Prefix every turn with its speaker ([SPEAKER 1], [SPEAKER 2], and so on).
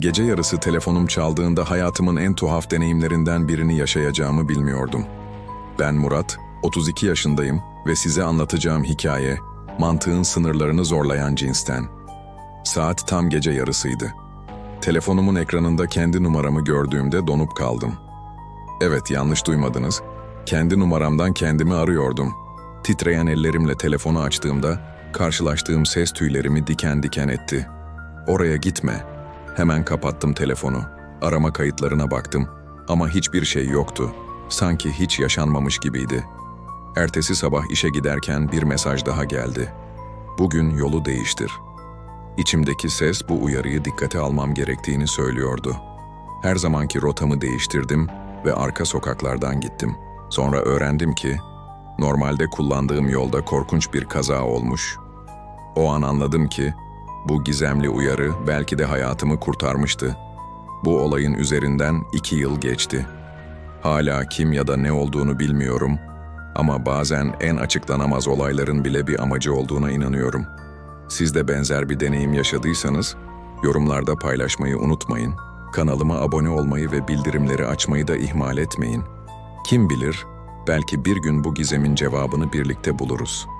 [SPEAKER 1] Gece yarısı telefonum çaldığında hayatımın en tuhaf deneyimlerinden birini yaşayacağımı bilmiyordum. Ben Murat, 32 yaşındayım ve size anlatacağım hikaye, mantığın sınırlarını zorlayan cinsten. Saat tam gece yarısıydı. Telefonumun ekranında kendi numaramı gördüğümde donup kaldım. Evet, yanlış duymadınız. Kendi numaramdan kendimi arıyordum. Titreyen ellerimle telefonu açtığımda karşılaştığım ses tüylerimi diken diken etti. Oraya gitme. Hemen kapattım telefonu. Arama kayıtlarına baktım ama hiçbir şey yoktu. Sanki hiç yaşanmamış gibiydi. Ertesi sabah işe giderken bir mesaj daha geldi. Bugün yolu değiştir. İçimdeki ses bu uyarıyı dikkate almam gerektiğini söylüyordu. Her zamanki rotamı değiştirdim ve arka sokaklardan gittim. Sonra öğrendim ki normalde kullandığım yolda korkunç bir kaza olmuş. O an anladım ki bu gizemli uyarı belki de hayatımı kurtarmıştı. Bu olayın üzerinden iki yıl geçti. Hala kim ya da ne olduğunu bilmiyorum ama bazen en açıklanamaz olayların bile bir amacı olduğuna inanıyorum. Siz de benzer bir deneyim yaşadıysanız yorumlarda paylaşmayı unutmayın. Kanalıma abone olmayı ve bildirimleri açmayı da ihmal etmeyin. Kim bilir, belki bir gün bu gizemin cevabını birlikte buluruz.''